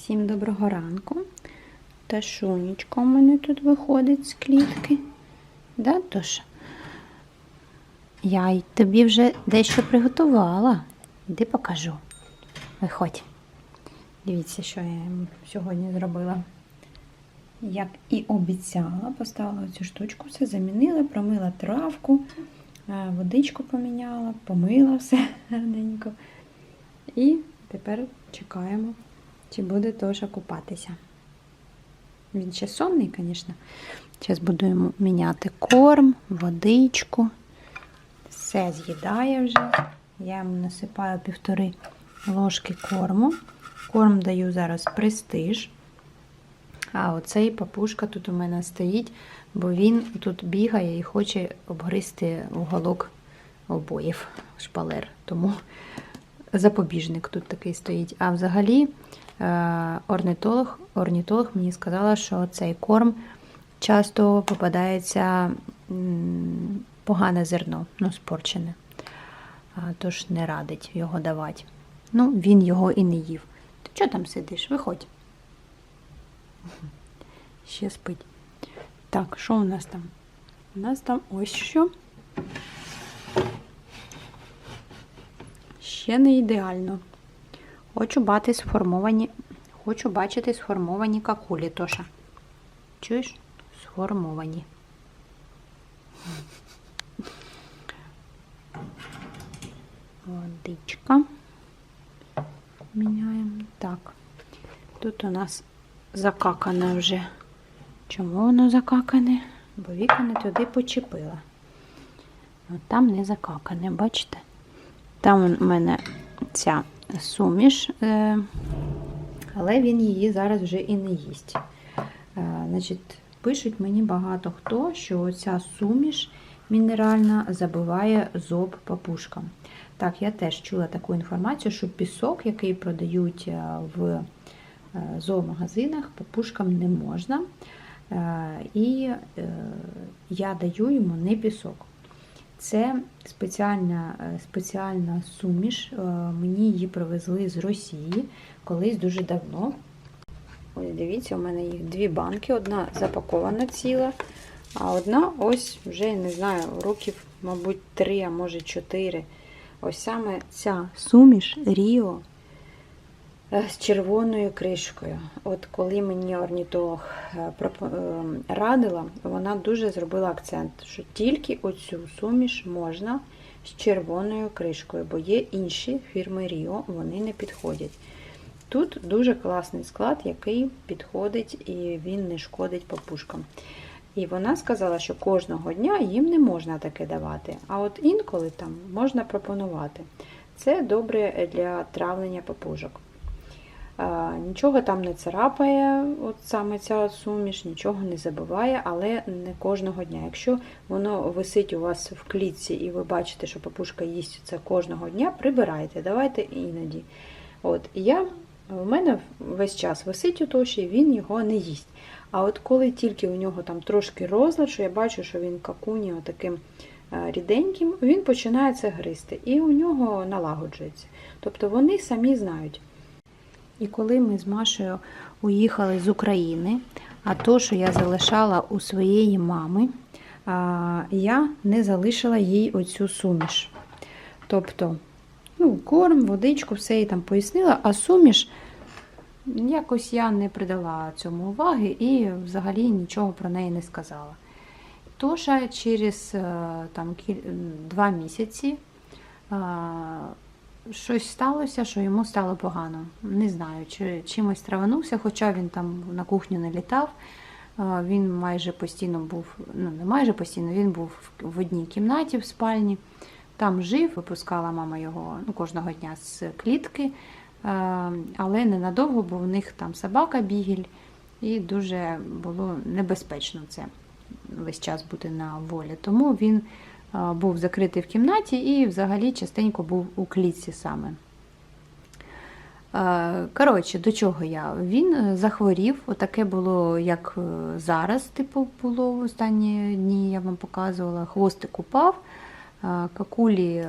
Всім доброго ранку. Та Шунечка у мене тут виходить з клітки. Да, Тоша? Я й тобі вже дещо приготувала. Іди покажу. Виходь. Дивіться, що я їм сьогодні зробила. Як і обіцяла, поставила цю штучку, все замінила, промила травку, е, водичку поміняла, помила все гарненько. І тепер чекаємо, чи буде Тоша купатися. Він ще сонний, звісно. Зараз буду міняти корм, водичку. Все з'їдає вже. Я йому насипаю півтори ложки корму. Корм даю зараз престиж. А оцей папушка тут у мене стоїть, бо він тут бігає і хоче обгризти уголок обоїв шпалер. Тому запобіжник тут такий стоїть. А взагалі орнітолог, орнітолог мені сказала, що цей корм часто попадається погане зерно, ну, спорчене. Тож не радить його давати. Ну, він його і не їв. Ти чого там сидиш? Виходь. Ще спить. Так, що у нас там? У нас там ось що. Ще не ідеально. Хочу бачити сформовані. Хочу бачити сформовані какулі, Тоша. Чуєш? Сформовані. Водичка. Міняємо. Так. Тут у нас закакане вже. Чому воно закакане? Бо Віка не туди почепила. От там не закакане, бачите? Там у мене ця суміш, е, але він її зараз вже і не їсть. Е, Значить, пишуть мені багато хто, що ця суміш мінеральна забиває зоб папушкам. Так, я теж чула таку інформацію, що пісок, який продають е, в зоомагазинах, папушкам не можна. І я даю йому не пісок. Це спеціальна, е, спеціальна суміш. е, Мені її привезли з Росії колись дуже давно. Ось дивіться, у мене їх дві банки. Одна запакована ціла, а одна ось вже не знаю, років, мабуть, три, а може чотири. Ось саме ця суміш Ріо з червоною кришкою. От коли мені орнітолог е, е, радила, вона дуже зробила акцент, що тільки оцю суміш можна з червоною кришкою, бо є інші фірми Ріо, вони не підходять. Тут дуже класний склад, який підходить і він не шкодить папушкам. І вона сказала, що кожного дня їм не можна таке давати, а от інколи там можна пропонувати. Це добре для травлення папужок. Нічого там не царапає, от саме ця суміш, нічого не забиває, але не кожного дня. Якщо воно висить у вас в клітці і ви бачите, що папушка їсть це кожного дня, прибирайте, давайте іноді. От, я, в мене весь час висить у тоші, він його не їсть. А от коли тільки у нього там трошки розлад, що я бачу, що він какуні таким ріденьким, він починає це гризти, і у нього налагоджується. Тобто вони самі знають. І коли ми з Машею уїхали з України, а то, що я залишала у своєї мами, я не залишила їй оцю суміш. Тобто, ну, корм, водичку, все їй там пояснила, а суміш якось я не придала цьому уваги і взагалі нічого про неї не сказала. Тоша через е, там, два місяці щось сталося, що йому стало погано. Не знаю, чи чимось траванувся, хоча він там на кухню не літав. Він майже постійно був, ну не майже постійно, він був в- одній кімнаті в спальні. Там жив, випускала мама його ну, кожного дня з клітки, але ненадовго, бо в них там собака бігіль, і дуже було небезпечно це весь час бути на волі. Тому він був закритий в кімнаті і взагалі частенько був у клітці саме. Коротше, до чого я? Він е, захворів, отаке було, як е, зараз, типу, було в останні дні, я вам показувала. Хвостик упав, какулі е,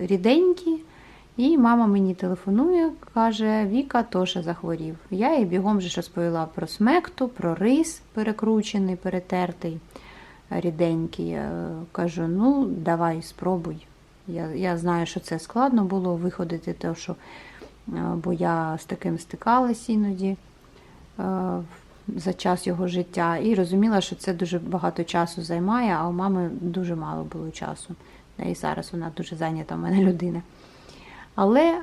ріденькі, І мама мені телефонує, каже, Віка теж захворів. Я їй бігом же розповіла про смекту, про рис перекручений, перетертий, ріденький. Я кажу, ну давай спробуй. Я, я знаю, що це складно було виходити, то, що, е, бо я з таким стикалась іноді е, за час його життя, і розуміла, що це дуже багато часу займає, а у мами дуже мало було часу. І зараз вона дуже зайнята в мене людина. Але е,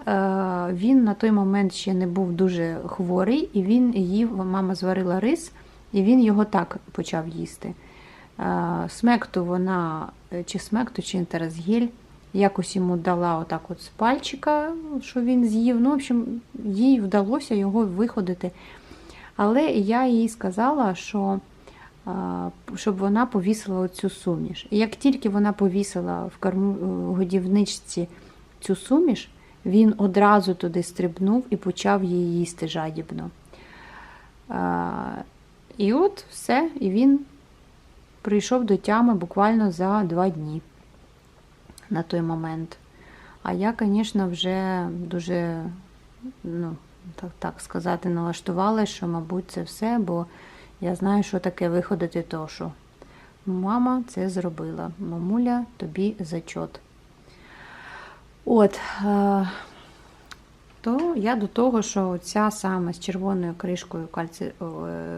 він на той момент ще не був дуже хворий, і він їв, мама зварила рис, і він його так почав їсти. Е, смекту вона, е, чи смекту, чи інтеразгель, якось йому дала отак от з пальчика, що він з'їв. Ну, в общем, їй вдалося його виходити. Але я їй сказала, що е, щоб вона повісила оцю суміш. І як тільки вона повісила в корму годівничці цю суміш, він одразу туди стрибнув і почав її їсти жадібно. І от все, і він прийшов до тями буквально за два дні на той момент. А я, звісно, вже дуже, ну, так, так сказати, налаштувала, що, мабуть, це все, бо я знаю, що таке виходити то, що мама це зробила. Мамуля, тобі зачот. От, е, то я до того, що ця саме з червоною кришкою кальці... е,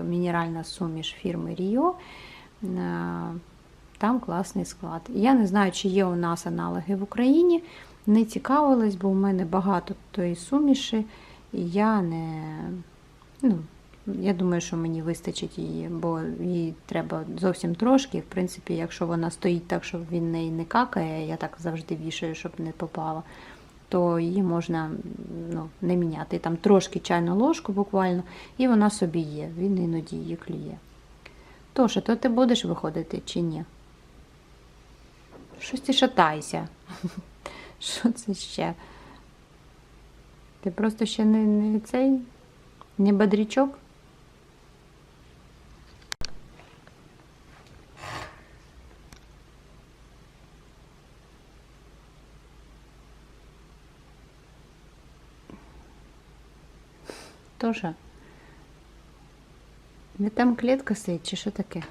мінеральна суміш фірми Ріо, там класний склад. Я не знаю, чи є у нас аналоги в Україні. Не цікавилась, бо у мене багато тої суміші, я не. Ну, я думаю, що мені вистачить її, бо їй треба зовсім трошки. В принципі, якщо вона стоїть так, щоб він неї не какає, я так завжди вішаю, щоб не попало, то її можна ну, не міняти. Там трошки чайну ложку буквально, і вона собі є. Він іноді її клює. Тоша, то ти будеш виходити чи ні? Щось ти шатайся. Що це ще? Ти просто ще не, не цей, не бодрячок? Тоже. Не там клітка стоїть, чи що таке?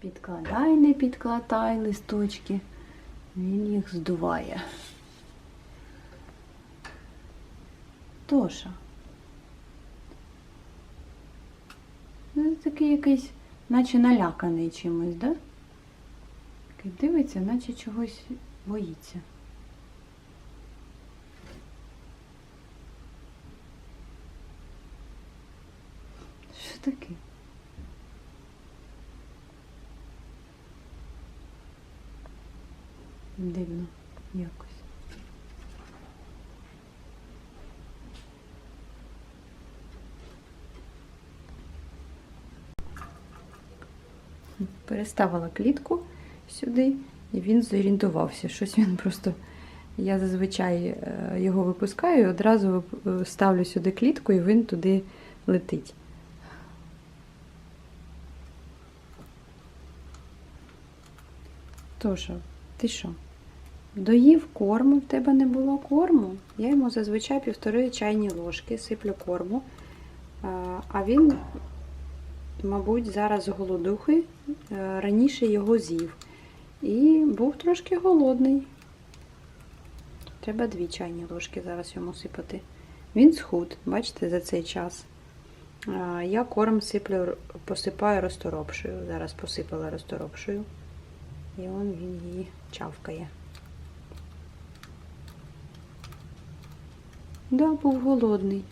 Підкладай, не підкладай листочки. Він їх здуває. Тоша. Ну, такий якийсь, наче наляканий чимось, да? Дивиться, наче чогось боїться. Що таке? Дивно якось. Переставила клітку сюди, і він зорієнтувався. Щось він просто. Я зазвичай е, його випускаю і одразу е, ставлю сюди клітку, і він туди летить. Тож, ти що? Доїв корму, в тебе не було корму. Я йому зазвичай півтори чайні ложки сиплю корму. А- він, мабуть, зараз голодухий, е, раніше його з'їв. І був трошки голодний. Треба дві чайні ложки зараз йому сипати. Він схуд, бачите, за цей час. Я корм сиплю, посипаю розторопшою. Зараз посипала розторопшою. І он він її чавкає. Да, був голодний.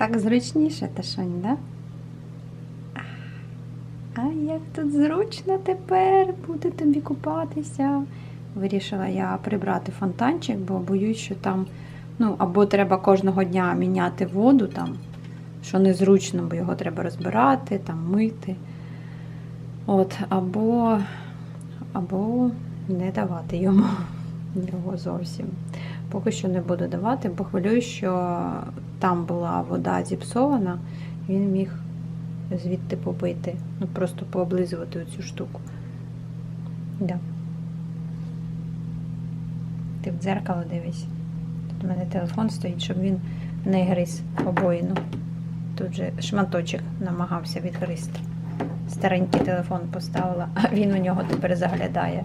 Так зручніше, Ташонь, да? А як тут зручно тепер буде тобі купатися. Вирішила я прибрати фонтанчик, бо боюсь, що там, ну, або треба кожного дня міняти воду, там, що незручно, бо його треба розбирати, там, мити. От, або, або не давати йому його зовсім. Поки що не буду давати, бо хвилююсь, що там була вода зіпсована, він міг звідти попити. Ну, просто пооблизувати оцю штуку. Да. Ти в дзеркало дивись. Тут у мене телефон стоїть, щоб він не гриз обоїну. Тут же шматочок намагався відгризти. Старенький телефон поставила, а він у нього тепер заглядає,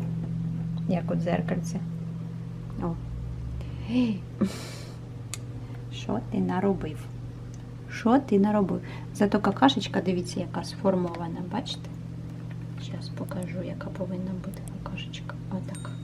як у дзеркальці. О. Що ти наробив? Що ти наробив? Зато какашечка, дивіться, яка сформована, бачите? Зараз покажу, яка повинна бути какашечка. Отак.